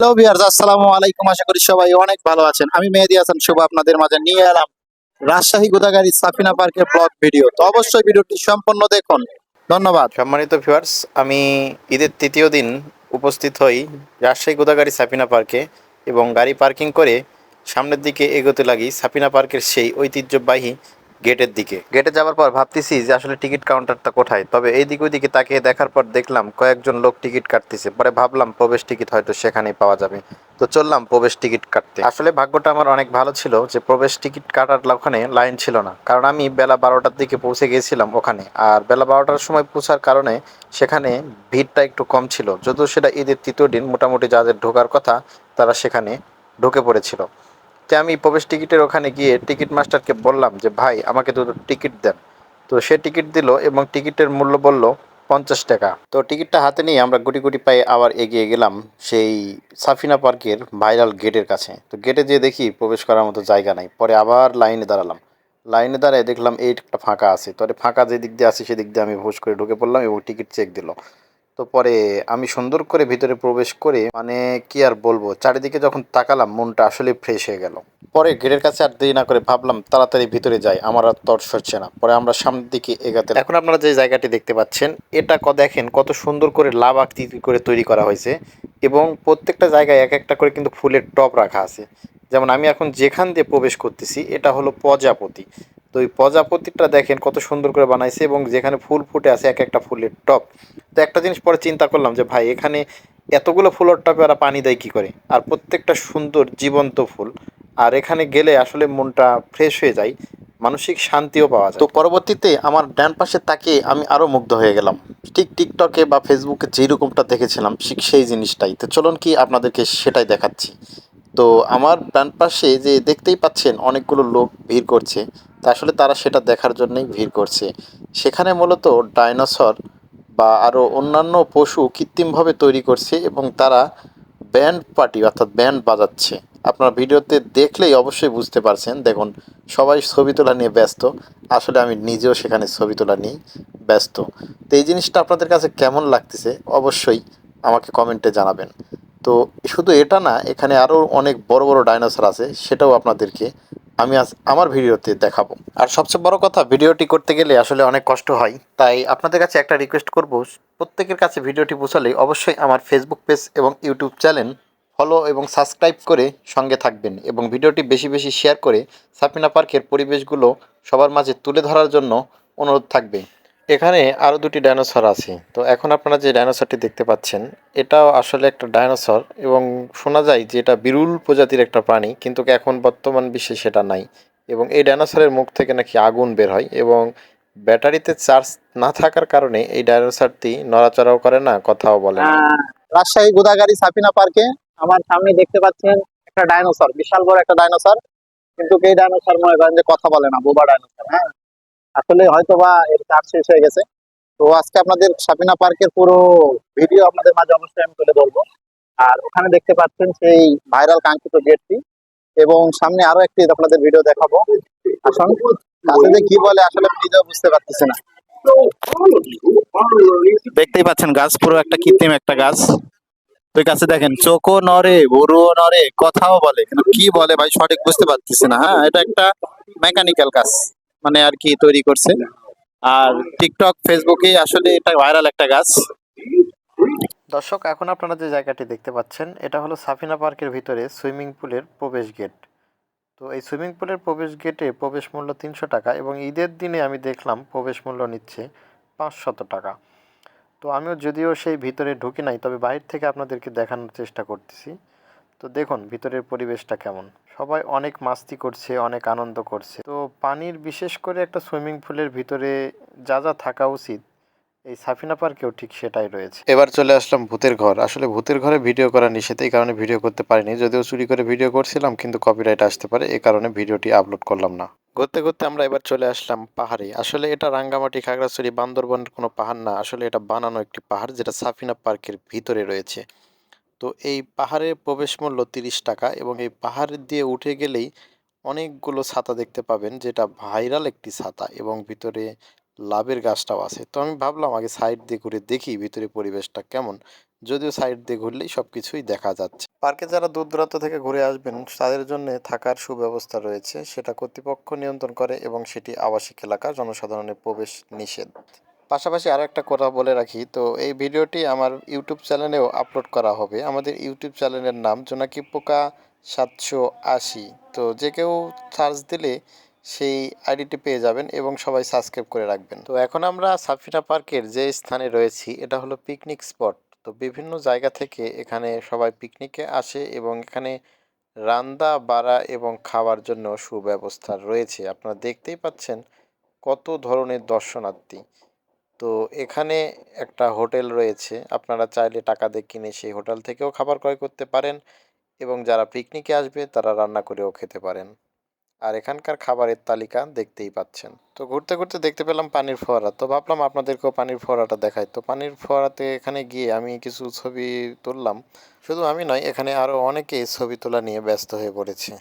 Hello আসসালামু আলাইকুম। আশা করি সবাই অনেক ভালো আছেন। আমি মেহেদি হাসান, শুভ আপনাদের মাঝে নিয়ে এলাম রাজশাহী গোদাগাড়ি সাফিনা পার্কের ব্লগ ভিডিও তো অবশ্যই ভিডিওটি দেখুন। ধন্যবাদ। সম্মানিত ভিউয়ার্স আমি ঈদের তৃতীয় দিন উপস্থিত হই রাজশাহী গোদাগাড়ি সাপিনা পার্কে এবং গাড়ি পার্কিং করে সামনের দিকে এগোতে লাগি সাপিনা পার্কের সেই ঐতিহ্যবাহী গেটের দিকে। গেটে যাওয়ার পর ভাবতেছি যে আসলে টিকিট কাউন্টারটা কোথায়, তবে এই দিক ওই দিকে তাকিয়ে দেখার পর দেখলাম কয়েকজন লোক টিকিট কাটতেছে। পরে ভাবলাম প্রবেশ টিকিট হয়তো সেখানেই পাওয়া যাবে। তো চললাম প্রবেশ টিকিট কাটতে। আসলে ভাগ্যটা আমার অনেক ভালো ছিল যে প্রবেশ টিকিট কাটার ওখানে লাইন ছিল না। কারণ আমি বেলা বারোটার দিকে পৌঁছে গিয়েছিলাম ওখানে। আর বেলা বারোটার সময় পৌঁছার কারণে সেখানে ভিড়টা একটু কম ছিল। যদিও সেটা ঈদের তৃতীয় দিন, মোটামুটি যাদের ঢোকার কথা তারা সেখানে ঢুকে পড়েছিল। তো আমি প্রবেশ টিকিটের ওখানে গিয়ে টিকিট মাস্টারকে বললাম যে, ভাই, আমাকে দুটো টিকিট দেন। তো সে টিকিট দিল এবং টিকিটের মূল্য বলল পঞ্চাশ টাকা। তো টিকিটটা হাতে নিয়ে আমরা গুটি গুটি পায়ে আবার এগিয়ে গেলাম সেই সাফিনা পার্কের ভাইরাল গেটের কাছে। তো গেটে যেয়ে দেখি প্রবেশ করার মতো জায়গা নাই। পরে আবার লাইনে দাঁড়ালাম। লাইনে দাঁড়ায় দেখলাম এই একটা ফাঁকা আছে। তবে ফাঁকা যে দিক দিয়ে আছে সেদিক দিয়ে আমি ভোজ করে ঢুকে পড়লাম এবং টিকিট চেক দিল। তো পরে আমি সুন্দর করে ভিতরে প্রবেশ করে মানে কি আর বলব, চারিদিকে যখন তাকালাম, মনটা আসলে ফ্রেশ হয়ে গেল। পরে গেটের কাছে আর দেরি না করে ভাবলাম, তাড়াতাড়ি ভিতরে যাই, আমার আর তর্স হচ্ছে না। পরে আমরা সামনের দিকে এগাতে এখন আপনারা যে জায়গাটি দেখতে পাচ্ছেন, এটা ক দেখেন, কত সুন্দর করে লাভ আকৃতি করে তৈরি করা হয়েছে এবং প্রত্যেকটা জায়গায় এক একটা করে কিন্তু ফুলের টপ রাখা আছে। যেমন আমি এখন যেখান দিয়ে প্রবেশ করতেছি, এটা হলো প্রজাপতি। তো ওই প্রজাপতিটা দেখেন কত সুন্দর করে বানাইছে এবং যেখানে ফুল ফুটে আছে এক একটা ফুলের টপ। তো একটা জিনিস পরে চিন্তা করলাম যে, ভাই, এখানে এতগুলো ফুলের টপে ওরা পানি দেয় কী করে? আর প্রত্যেকটা সুন্দর জীবন্ত ফুল। আর এখানে গেলে আসলে মনটা ফ্রেশ হয়ে যায়, মানসিক শান্তিও পাওয়া যায়। তো পরবর্তীতে আমার ডান পাশে তাকিয়ে আমি আরও মুগ্ধ হয়ে গেলাম। ঠিক টিকটকে বা ফেসবুকে যেরকমটা দেখেছিলাম, ঠিক সেই জিনিসটাই। তো চলুন কি আপনাদেরকে সেটাই দেখাচ্ছি। তো আমার ডান পাশে যে দেখতেই পাচ্ছেন, অনেকগুলো লোক ভিড় করছে। তা আসলে তারা সেটা দেখার জন্যই ভিড় করছে। সেখানে মূলত ডাইনোসর বা আরও অন্যান্য পশু কৃত্রিমভাবে তৈরি করছে এবং তারা ব্যান্ড পার্টি অর্থাৎ ব্যান্ড বাজাচ্ছে। আপনার ভিডিওতে দেখলেই অবশ্যই বুঝতে পারছেন। দেখুন, সবাই ছবি তোলা নিয়ে ব্যস্ত। আসলে আমি নিজেও সেখানে ছবি তোলা নিয়ে ব্যস্ত। তো এই জিনিসটা আপনাদের কাছে কেমন লাগতেছে অবশ্যই আমাকে কমেন্টে জানাবেন। তো শুধু এটা না, এখানে আরও অনেক বড় বড় ডাইনোসর আছে, সেটাও আপনাদেরকে আমি আজ আমার ভিডিওতে দেখাবো। আর সবচেয়ে বড় কথা, ভিডিওটি করতে গেলে আসলে অনেক কষ্ট হয়। তাই আপনাদের কাছে একটা রিকোয়েস্ট করব, প্রত্যেকের কাছে ভিডিওটি পৌঁছালে অবশ্যই আমার ফেসবুক পেজ এবং ইউটিউব চ্যানেল ফলো এবং সাবস্ক্রাইব করে সঙ্গে থাকবেন এবং ভিডিওটি বেশি বেশি শেয়ার করে সাপিনা পার্কের পরিবেশগুলো সবার মাঝে তুলে ধরার জন্য অনুরোধ থাকবে। এখানে আরও দুটি ডাইনোসর আছে। তো এখন আপনারা যে ডাইনোসরটি দেখতে পাচ্ছেন, এটাও আসলে একটা ডাইনোসর এবং শোনা যায় যে এটা বিরুল প্রজাতির একটা প্রাণী, কিন্তু এখন বর্তমান বিশ্বে সেটা নাই এবং এই ডাইনোসরের মুখ থেকে নাকি আগুন বের হয় এবং ব্যাটারিতে চার্জ না থাকার কারণে এই ডাইনোসরটি নড়াচড়াও করে না, কথাও বলে রাজশাহী গোদাগাড়ি সাফিনা পার্কে আমার সামনে দেখতে পাচ্ছেন একটা ডাইনোসর, বিশাল বড় একটা ডাইনোসর, কিন্তু এই ডাইনোসর মনে করেন যে কথা বলে না, বোবা ডাইনোসর হ্যাঁ? আসলে হয়তো বা এর কাজ শেষ হয়ে গেছে। তো আজকে আপনাদের সাফিনা পার্কের পুরো ভিডিও আপনাদের মাঝে অবশ্যই আমি তুলে ধরবো। আর ওখানে দেখতে পাচ্ছেন সেই ভাইরাল কাঙ্ক্ষিত গেটটি এবং সামনে আরও একটি আপনাদের ভিডিও দেখাবো। আসুন, কাছে কি বলে আসলে নিজেও বুঝতে পারতেছি না। দেখতেই পাচ্ছেন গাছ, পুরো একটা কৃত্রিম একটা গাছ। ওই কাছে দেখেন, চোখও নড়ে গরুও নড়ে, কথাও বলে। কি বলে ভাই, সঠিক বুঝতে পারতেছি না। হ্যাঁ এটা একটা মেকানিক্যাল কাজ মানে আর কি তৈরি করছে। আর টিকটক ফেসবুকে আসলে এটা ভাইরাল একটা গাছ। দর্শক, এখন আপনারা যে জায়গাটি দেখতে পাচ্ছেন, এটা হলো সাফিনা পার্কের ভিতরে সুইমিং পুলের প্রবেশ গেট। তো এই সুইমিং পুলের প্রবেশ গেটে প্রবেশ মূল্য তিনশো টাকা এবং ঈদের দিনে আমি দেখলাম প্রবেশ মূল্য নিচ্ছে পাঁচশত টাকা। তো আমিও যদিও সেই ভিতরে ঢুকি নাই, তবে বাইরে থেকে আপনাদেরকে দেখানোর চেষ্টা করতেছি। তো দেখুন, ভিতরের পরিবেশটা কেমন? সবাই অনেক মাস্তি করছে, অনেক আনন্দ করছে। তো পানির বিশেষ করে একটা সুইমিং পুলের ভিতরে যা যা থাকা উচিত, এই সাফিনা পার্কেও ঠিক সেটাই রয়েছে। এবার চলে আসলাম ভূতের ঘর। আসলে ভূতের ঘরে ভিডিও করা নিষেধ, এই কারণে ভিডিও করতে পারিনি। যদিও চুরি করে ভিডিও করছিলাম, কিন্তু কপিরাইট আসতে পারে এই কারণে ভিডিওটি আপলোড করলাম না। ঘুরতে ঘুরতে আমরা এবার চলে আসলাম পাহাড়ে। আসলে এটা রাঙ্গামাটি, খাগড়াছড়ি, বান্দরবনের কোনো পাহাড় না। আসলে এটা বানানো একটি পাহাড়, যেটা সাফিনা পার্কের ভিতরে রয়েছে। তো এই পাহাড়ের প্রবেশ মূল্য তিরিশ টাকা এবং এই পাহাড় দিয়ে উঠে গেলেই অনেকগুলো ছাতা দেখতে পাবেন, যেটা ভাইরাল একটি ছাতা এবং ভিতরে লাভের গাছটাও আছে। তো আমি ভাবলাম আগে সাইড দিয়ে ঘুরে দেখি ভিতরে পরিবেশটা কেমন। যদিও সাইড দিয়ে ঘুরলেই সব কিছুই দেখা যাচ্ছে। পার্কে যারা দূর দূরান্ত থেকে ঘুরে আসবেন, তাদের জন্য থাকার সুব্যবস্থা রয়েছে। সেটা কর্তৃপক্ষ নিয়ন্ত্রণ করে এবং সেটি আবাসিক এলাকা, জনসাধারণের প্রবেশ নিষেধ। পাশাপাশি আরও একটা কথা বলে রাখি, তো এই ভিডিওটি আমার ইউটিউব চ্যানেলেও আপলোড করা হবে। আমাদের ইউটিউব চ্যানেলের নাম জোনাকি পোকা সাতশো আশি। তো যে কেউ সার্চ দিলে সেই আইডিটি পেয়ে যাবেন এবং সবাই সাবস্ক্রাইব করে রাখবেন। তো এখন আমরা সাফিনা পার্কের যে স্থানে রয়েছি, এটা হলো পিকনিক স্পট। তো বিভিন্ন জায়গা থেকে এখানে সবাই পিকনিকে আসে এবং এখানে রান্দা, বাড়া এবং খাওয়ার জন্য সুব্যবস্থা রয়েছে। আপনারা দেখতেই পাচ্ছেন কত ধরনের দর্শনার্থী। তো এখানে একটা হোটেল রয়েছে। আপনারা চাইলে টাকা দিয়ে কিনে সেই হোটেল থেকেও খাবার ক্রয় করতে পারেন এবং যারা পিকনিকে আসবে তারা রান্না করেও খেতে পারেন। আর এখানকার খাবারের তালিকা দেখতেই পাচ্ছেন। তো ঘুরতে ঘুরতে দেখতে পেলাম পানির ফোয়ারা। তো ভাবলাম আপনাদেরকেও পানির ফোয়ারাটা দেখাই। তো পানির ফোয়ারাতে এখানে গিয়ে আমি কিছু ছবি তুললাম। শুধু আমি নয়, এখানে আরও অনেকেই ছবি তোলা নিয়ে ব্যস্ত হয়ে পড়েছে।